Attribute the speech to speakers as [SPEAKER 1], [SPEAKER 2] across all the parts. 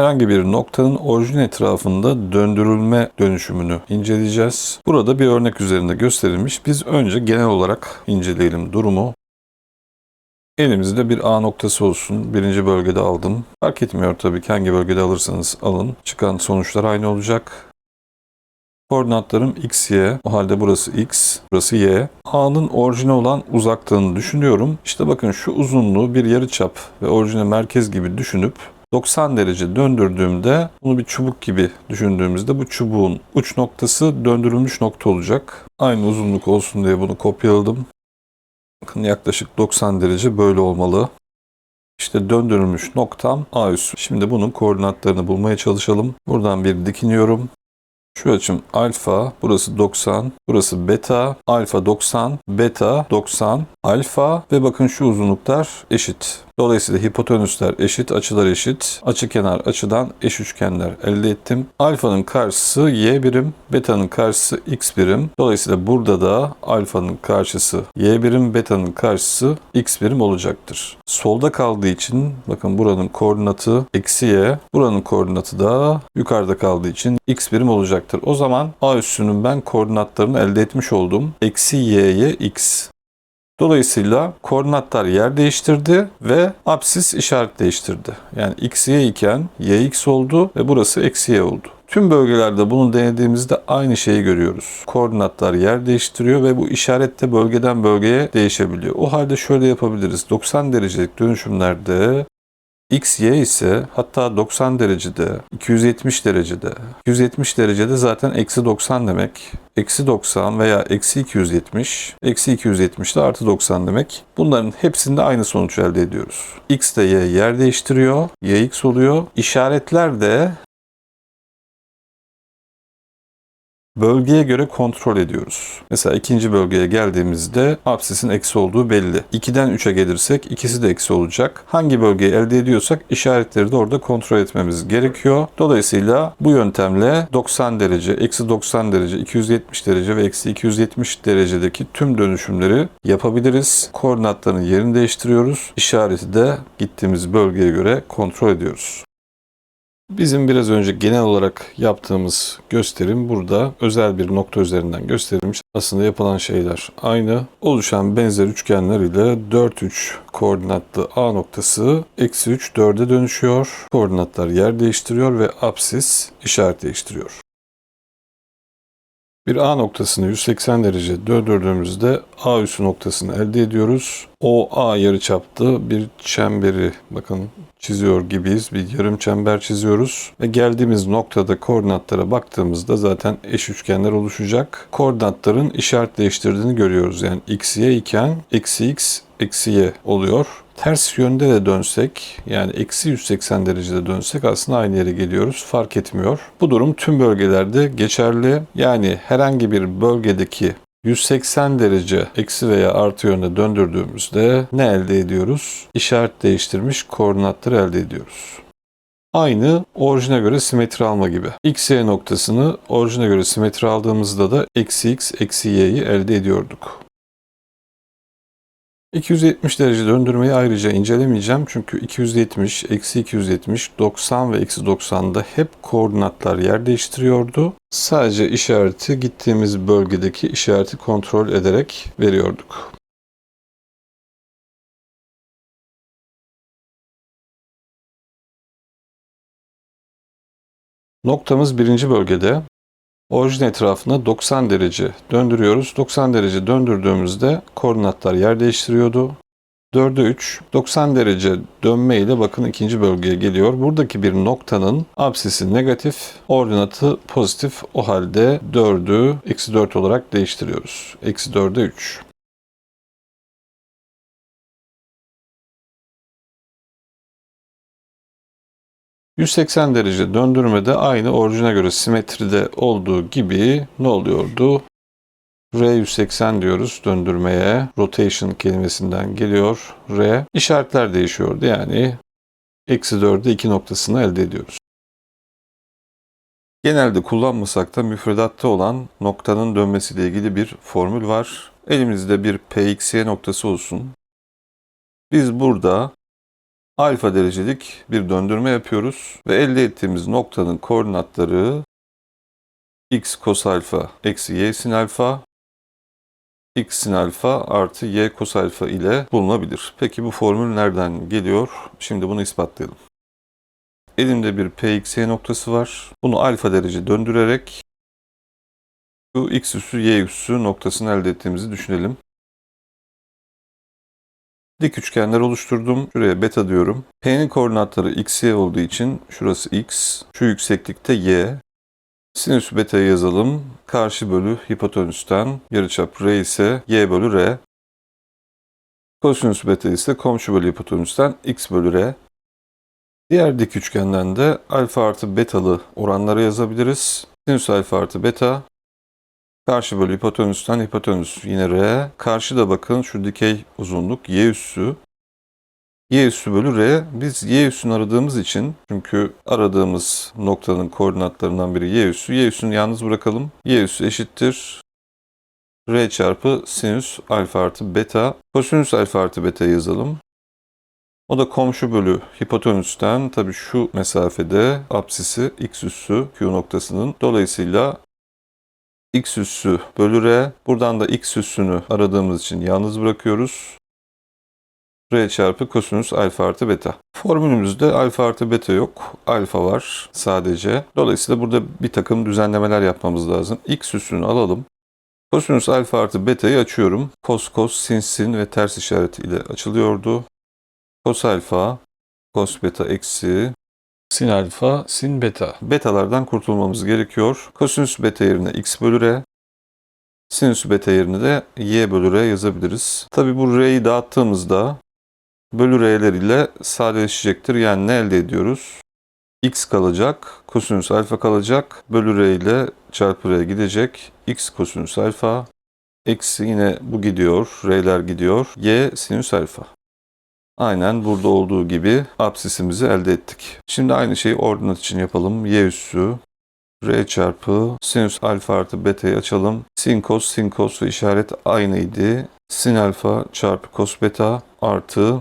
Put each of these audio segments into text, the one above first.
[SPEAKER 1] herhangi bir noktanın orijin etrafında döndürülme dönüşümünü inceleyeceğiz. Burada bir örnek üzerinde gösterilmiş. Biz önce genel olarak inceleyelim durumu. Elimizde bir A noktası olsun. Birinci bölgede aldım. Fark etmiyor tabii ki hangi bölgede alırsanız alın. Çıkan sonuçlar aynı olacak. Koordinatlarım x, y. O halde burası x, burası y. A'nın orijine olan uzaklığını düşünüyorum. İşte bakın şu uzunluğu bir yarıçap ve orijine merkez gibi düşünüp 90 derece döndürdüğümde bunu bir çubuk gibi düşündüğümüzde bu çubuğun uç noktası döndürülmüş nokta olacak. Aynı uzunluk olsun diye bunu kopyaladım. Bakın yaklaşık 90 derece böyle olmalı. İşte döndürülmüş noktam A üssü. Şimdi bunun koordinatlarını bulmaya çalışalım. Buradan bir dikiniyorum. Şu açım alfa, burası 90, burası beta, alfa 90, beta 90, alfa ve bakın şu uzunluklar eşit. Dolayısıyla hipotenüsler eşit, açılar eşit. Açı kenar açıdan eş üçgenler elde ettim. Alfanın karşısı y birim, beta'nın karşısı x birim. Dolayısıyla burada da alfanın karşısı y birim, beta'nın karşısı x birim olacaktır. Solda kaldığı için bakın buranın koordinatı eksi y, buranın koordinatı da yukarıda kaldığı için x birim olacaktır. O zaman a üssünün ben koordinatlarını elde etmiş oldum. Eksi y'ye x. Dolayısıyla koordinatlar yer değiştirdi ve apsis işaret değiştirdi. Yani x y iken y x oldu ve burası eksi y oldu. Tüm bölgelerde bunu denediğimizde aynı şeyi görüyoruz. Koordinatlar yer değiştiriyor ve bu işaret de bölgeden bölgeye değişebiliyor. O halde şöyle yapabiliriz. 90 derecelik dönüşümlerde X, Y ise hatta 90 derecede, 270 derecede, 270 derecede zaten eksi 90 demek. Eksi 90 veya eksi 270, eksi 270 de artı 90 demek. Bunların hepsinde aynı sonuç elde ediyoruz. X de Y yer değiştiriyor, Y X oluyor. İşaretler de Bölgeye göre kontrol ediyoruz. Mesela ikinci bölgeye geldiğimizde absisin eksi olduğu belli. 2'den 3'e gelirsek ikisi de eksi olacak. Hangi bölgeyi elde ediyorsak işaretleri de orada kontrol etmemiz gerekiyor. Dolayısıyla bu yöntemle 90 derece, eksi 90 derece, 270 derece ve eksi 270 derecedeki tüm dönüşümleri yapabiliriz. Koordinatların yerini değiştiriyoruz. İşareti de gittiğimiz bölgeye göre kontrol ediyoruz. Bizim biraz önce genel olarak yaptığımız gösterim burada özel bir nokta üzerinden gösterilmiş. Aslında yapılan şeyler aynı. Oluşan benzer üçgenler ile 4 3 koordinatlı A noktası eksi 3 4'e dönüşüyor. Koordinatlar yer değiştiriyor ve apsis işaret değiştiriyor. Bir A noktasını 180 derece döndürdüğümüzde A üssü noktasını elde ediyoruz. O A yarıçaplı bir çemberi bakın çiziyor gibiyiz. Bir yarım çember çiziyoruz. Ve geldiğimiz noktada koordinatlara baktığımızda zaten eş üçgenler oluşacak. Koordinatların işaret değiştirdiğini görüyoruz. Yani x, y iken eksi x, eksi y oluyor. Ters yönde de dönsek yani eksi 180 derecede dönsek aslında aynı yere geliyoruz. Fark etmiyor. Bu durum tüm bölgelerde geçerli. Yani herhangi bir bölgedeki 180 derece eksi veya artı yönde döndürdüğümüzde ne elde ediyoruz? İşaret değiştirmiş koordinatları elde ediyoruz. Aynı orijine göre simetri alma gibi. X, Y noktasını orijine göre simetri aldığımızda da eksi x, eksi y'yi elde ediyorduk. 270 derece döndürmeyi ayrıca incelemeyeceğim çünkü 270, eksi 270, 90 ve eksi 90'da hep koordinatlar yer değiştiriyordu. Sadece işareti gittiğimiz bölgedeki işareti kontrol ederek veriyorduk. Noktamız birinci bölgede. Orijin etrafına 90 derece döndürüyoruz. 90 derece döndürdüğümüzde koordinatlar yer değiştiriyordu. 4'e 3, 90 derece dönme ile bakın ikinci bölgeye geliyor. Buradaki bir noktanın absisi negatif, ordinatı pozitif. O halde 4'ü eksi 4 olarak değiştiriyoruz. Eksi 4'e 3. ...180 derece döndürmede aynı orijine göre simetride olduğu gibi ne oluyordu? R 180 diyoruz döndürmeye. Rotation kelimesinden geliyor. R. İşaretler değişiyordu. Yani eksi 4'e 2 noktasını elde ediyoruz. Genelde kullanmasak da müfredatta olan noktanın dönmesiyle ilgili bir formül var. Elimizde bir PXY noktası olsun. Biz burada alfa derecelik bir döndürme yapıyoruz ve elde ettiğimiz noktanın koordinatları x kos alfa eksi y sin alfa x sin alfa artı y kos alfa ile bulunabilir. Peki bu formül nereden geliyor? Şimdi bunu ispatlayalım. Elimde bir px noktası var. Bunu alfa derece döndürerek şu x üssü y üssü noktasını elde ettiğimizi düşünelim. Dik üçgenler oluşturdum. Şuraya beta diyorum. P'nin koordinatları x, y olduğu için şurası x, şu yükseklikte y. Sinüs beta'yı yazalım. Karşı bölü hipotenüsten yarıçap r ise y bölü r. Kosinüs beta ise komşu bölü hipotenüsten x bölü r. Diğer dik üçgenden de alfa artı betalı oranları yazabiliriz. Sinüs alfa artı beta Karşı bölü hipotenüsten hipotenüs yine R. Karşıda bakın şu dikey uzunluk y üssü. Y üssü bölü R. Biz y üssünü aradığımız için çünkü aradığımız noktanın koordinatlarından biri y üssü. Y üssünü yalnız bırakalım. Y üssü eşittir. R çarpı sinüs alfa artı beta. Kosinüs alfa artı beta yazalım. O da komşu bölü hipotenüsten tabii şu mesafede apsisi x üssü Q noktasının. Dolayısıyla x üssü bölü r. Buradan da x üssünü aradığımız için yalnız bırakıyoruz. r çarpı kosinüs alfa artı beta. Formülümüzde alfa artı beta yok. Alfa var sadece. Dolayısıyla burada bir takım düzenlemeler yapmamız lazım. x üssünü alalım. Kosinüs alfa artı beta'yı açıyorum. Kos kos sin sin ve ters işareti ile açılıyordu. Kos alfa, kos beta eksi
[SPEAKER 2] Sin alfa, sin beta.
[SPEAKER 1] betalardan kurtulmamız gerekiyor. Kosinüs beta yerine x bölü r, sinüs beta yerine de y bölü r yazabiliriz. Tabi bu r'yi dağıttığımızda bölü r'ler ile sadeleşecektir. Yani ne elde ediyoruz? x kalacak, kosinüs alfa kalacak, bölü r ile çarpı r gidecek. x kosinüs alfa, eksi yine bu gidiyor, r'ler gidiyor. y sinüs alfa. Aynen burada olduğu gibi absisimizi elde ettik. Şimdi aynı şeyi ordinat için yapalım. Y üssü R çarpı sinüs alfa artı beta'yı açalım. Sin kos sin kos ve işaret aynıydı. Sin alfa çarpı kos beta artı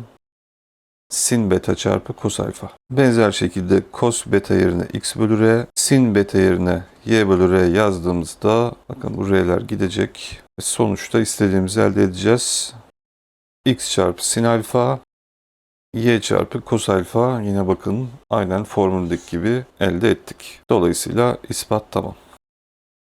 [SPEAKER 1] sin beta çarpı kos alfa. Benzer şekilde kos beta yerine x bölü r, sin beta yerine y bölü r yazdığımızda bakın bu r'ler gidecek. Sonuçta istediğimizi elde edeceğiz. x çarpı sin alfa y çarpı kos alfa yine bakın aynen formüldeki gibi elde ettik. Dolayısıyla ispat tamam.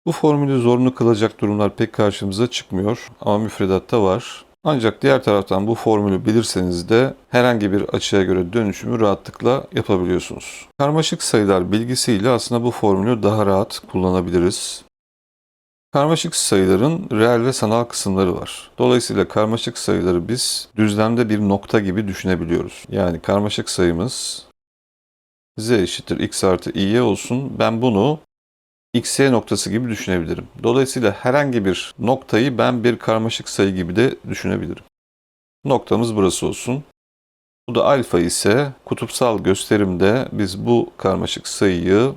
[SPEAKER 1] Bu formülü zorunlu kılacak durumlar pek karşımıza çıkmıyor ama müfredatta var. Ancak diğer taraftan bu formülü bilirseniz de herhangi bir açıya göre dönüşümü rahatlıkla yapabiliyorsunuz. Karmaşık sayılar bilgisiyle aslında bu formülü daha rahat kullanabiliriz. Karmaşık sayıların reel ve sanal kısımları var. Dolayısıyla karmaşık sayıları biz düzlemde bir nokta gibi düşünebiliyoruz. Yani karmaşık sayımız z eşittir x artı i'ye olsun. Ben bunu x, y noktası gibi düşünebilirim. Dolayısıyla herhangi bir noktayı ben bir karmaşık sayı gibi de düşünebilirim. Noktamız burası olsun. Bu da alfa ise kutupsal gösterimde biz bu karmaşık sayıyı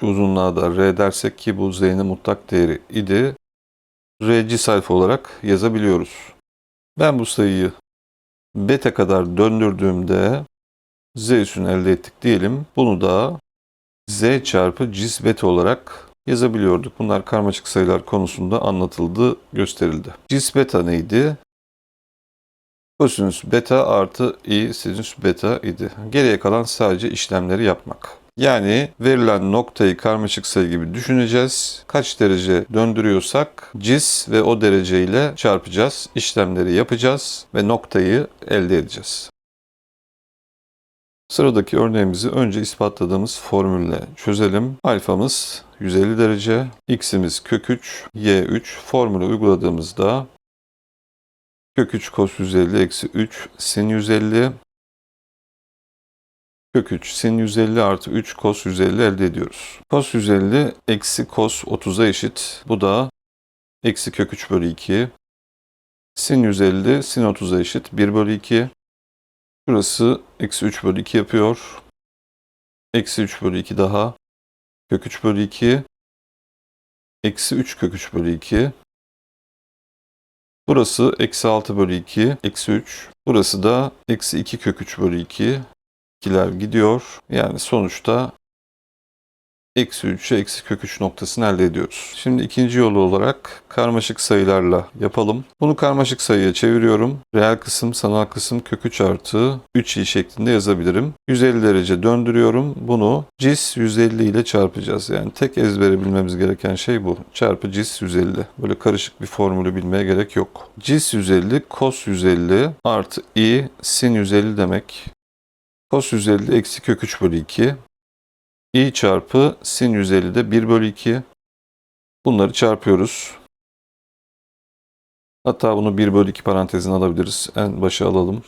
[SPEAKER 1] şu uzunluğa da r dersek ki bu z'nin mutlak değeri idi. r cis alfa olarak yazabiliyoruz. Ben bu sayıyı beta kadar döndürdüğümde z üssünü elde ettik diyelim. Bunu da z çarpı cis beta olarak yazabiliyorduk. Bunlar karmaşık sayılar konusunda anlatıldı, gösterildi. Cis beta neydi? Kosinüs beta artı i sinüs beta idi. Geriye kalan sadece işlemleri yapmak. Yani verilen noktayı karmaşık sayı gibi düşüneceğiz. Kaç derece döndürüyorsak cis ve o dereceyle çarpacağız. İşlemleri yapacağız ve noktayı elde edeceğiz. Sıradaki örneğimizi önce ispatladığımız formülle çözelim. Alfamız 150 derece, x'imiz kök 3, y 3. Formülü uyguladığımızda kök 3 cos 150 eksi 3 sin 150 kök 3 sin 150 artı 3 cos 150 elde ediyoruz. Cos 150 eksi cos 30'a eşit. Bu da eksi kök 3 bölü 2. Sin 150 sin 30'a eşit 1 bölü 2. Burası eksi 3 bölü 2 yapıyor. Eksi 3 bölü 2 daha. Kök 3 bölü 2. Eksi 3 kök 3 bölü 2. Burası eksi 6 bölü 2. Eksi 3. Burası da eksi 2 kök 3 bölü 2. ikiler gidiyor. Yani sonuçta eksi 3'e eksi kök 3 noktasını elde ediyoruz. Şimdi ikinci yolu olarak karmaşık sayılarla yapalım. Bunu karmaşık sayıya çeviriyorum. Reel kısım, sanal kısım kök 3 artı 3i şeklinde yazabilirim. 150 derece döndürüyorum. Bunu cis 150 ile çarpacağız. Yani tek ezbere bilmemiz gereken şey bu. Çarpı cis 150. Böyle karışık bir formülü bilmeye gerek yok. Cis 150, cos 150 artı i sin 150 demek. Cos 150 eksi kök 3 bölü 2 i çarpı sin 150'de 1 bölü 2. Bunları çarpıyoruz. Hatta bunu 1 bölü 2 parantezine alabiliriz. En başa alalım.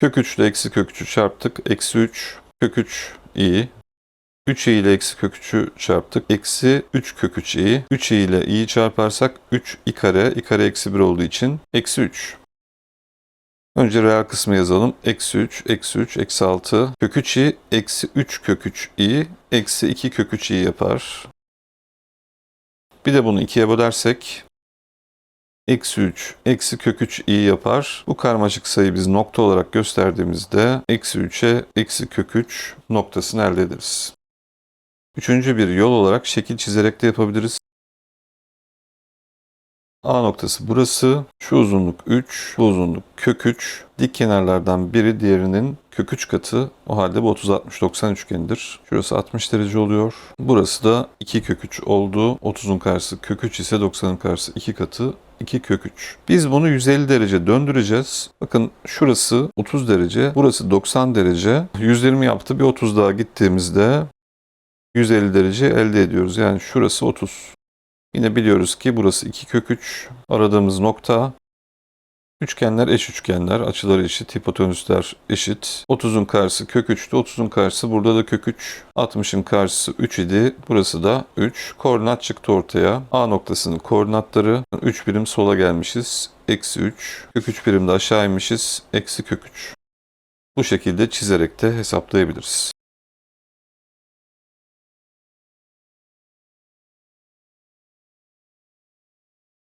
[SPEAKER 1] Kök 3 ile eksi kök 3'ü çarptık. Eksi 3 kök 3 i. 3i ile eksi kök 3'ü çarptık. Eksi 3 kök 3 i. 3i ile i'yi çarparsak 3 i kare. i kare eksi 1 olduğu için eksi 3. Önce reel kısmı yazalım. Eksi 3, eksi 3, eksi 6. Kök 3 i, eksi 3 kök 3 i, eksi 2 kök 3 i yapar. Bir de bunu ikiye bölersek eksi 3, eksi kök 3 i yapar. Bu karmaşık sayıyı biz nokta olarak gösterdiğimizde eksi 3'e eksi kök 3 noktasını elde ederiz. Üçüncü bir yol olarak şekil çizerek de yapabiliriz. A noktası burası. Şu uzunluk 3, bu uzunluk kök 3. Dik kenarlardan biri diğerinin kök 3 katı. O halde bu 30-60-90 üçgenidir. Şurası 60 derece oluyor. Burası da 2 kök 3 oldu. 30'un karşısı kök 3 ise 90'ın karşısı 2 katı 2 kök 3. Biz bunu 150 derece döndüreceğiz. Bakın şurası 30 derece, burası 90 derece. 120 yaptı. Bir 30 daha gittiğimizde 150 derece elde ediyoruz. Yani şurası 30. Yine biliyoruz ki burası 2 kök 3. Aradığımız nokta. Üçgenler eş üçgenler. Açıları eşit. Hipotenüsler eşit. 30'un karşısı kök 3'tü. 30'un karşısı burada da kök 3. 60'ın karşısı 3 idi. Burası da 3. Koordinat çıktı ortaya. A noktasının koordinatları 3 birim sola gelmişiz. Eksi 3. Kök 3 birim de aşağı inmişiz. Eksi kök 3. Bu şekilde çizerek de hesaplayabiliriz.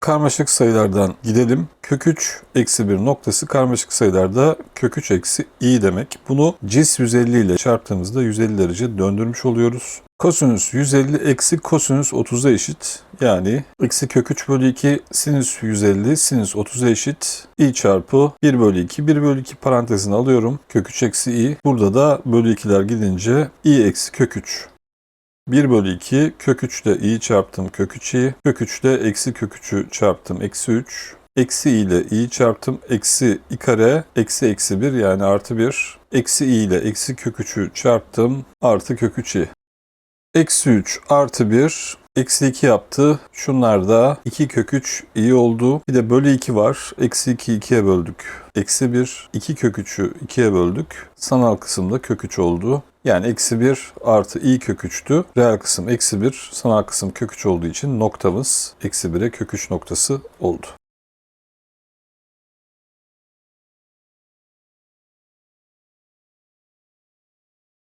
[SPEAKER 1] Karmaşık sayılardan gidelim. Kök 3 eksi 1 noktası karmaşık sayılarda kök 3 eksi i demek. Bunu cis 150 ile çarptığımızda 150 derece döndürmüş oluyoruz. Kosinüs 150 eksi kosinüs 30'a eşit. Yani eksi kök 3 bölü 2 sinüs 150 sinüs 30'a eşit. i çarpı 1 bölü 2. 1 bölü 2 parantezine alıyorum. Kök 3 eksi i. Burada da bölü 2'ler gidince i eksi kök 3. 1 bölü 2 kök 3 ile i çarptım kök 3 i. Kök 3 ile eksi kök 3'ü çarptım eksi 3. Eksi i ile i çarptım eksi i kare eksi eksi 1 yani artı 1. Eksi i ile eksi kök 3'ü çarptım artı kök 3 i. Eksi 3 artı 1 eksi 2 yaptı. Şunlar da 2 kök 3 iyi oldu. Bir de bölü 2 var. Eksi 2 2'ye böldük. Eksi 1 2 kök 3'ü 2'ye böldük. Sanal kısımda kök 3 oldu. Yani eksi 1 artı i kök 3'tü. Reel kısım eksi 1, sanal kısım kök 3 olduğu için noktamız eksi 1'e kök 3 noktası oldu.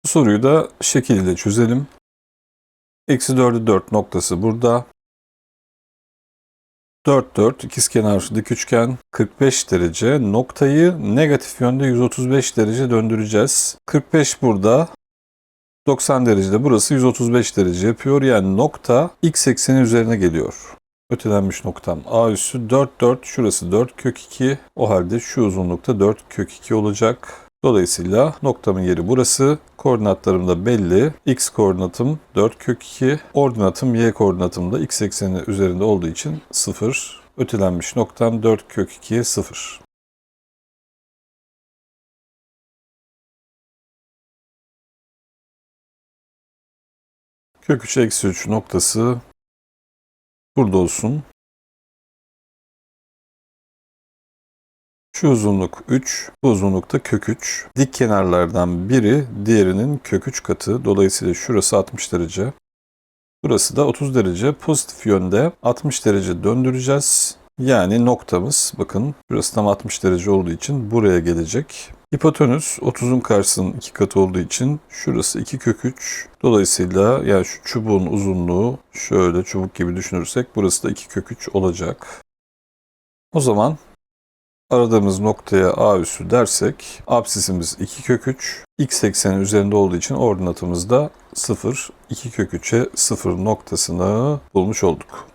[SPEAKER 1] Bu soruyu da şekilde çözelim. Eksi 4'ü 4 noktası burada. 4 4 ikizkenar dik üçgen 45 derece noktayı negatif yönde 135 derece döndüreceğiz. 45 burada 90 derecede burası 135 derece yapıyor. Yani nokta x ekseni üzerine geliyor. Ötelenmiş noktam a üssü 4 4 şurası 4 kök 2 o halde şu uzunlukta 4 kök 2 olacak. Dolayısıyla noktamın yeri burası. Koordinatlarım da belli. X koordinatım 4 kök 2. Ordinatım y koordinatım da x ekseni üzerinde olduğu için 0. Ötelenmiş noktam 4 kök 2'ye 0. Kök 3 eksi 3 noktası burada olsun. Şu uzunluk 3, bu uzunluk da kök 3. Dik kenarlardan biri diğerinin kök 3 katı. Dolayısıyla şurası 60 derece. Burası da 30 derece. Pozitif yönde 60 derece döndüreceğiz. Yani noktamız bakın burası tam 60 derece olduğu için buraya gelecek. Hipotenüs 30'un karşısının 2 katı olduğu için şurası 2 kök 3. Dolayısıyla yani şu çubuğun uzunluğu şöyle çubuk gibi düşünürsek burası da 2 kök 3 olacak. O zaman Aradığımız noktaya a üssü dersek absisimiz 2 kök 3. X ekseni üzerinde olduğu için ordinatımız da 0. 2 kök 3'e 0 noktasını bulmuş olduk.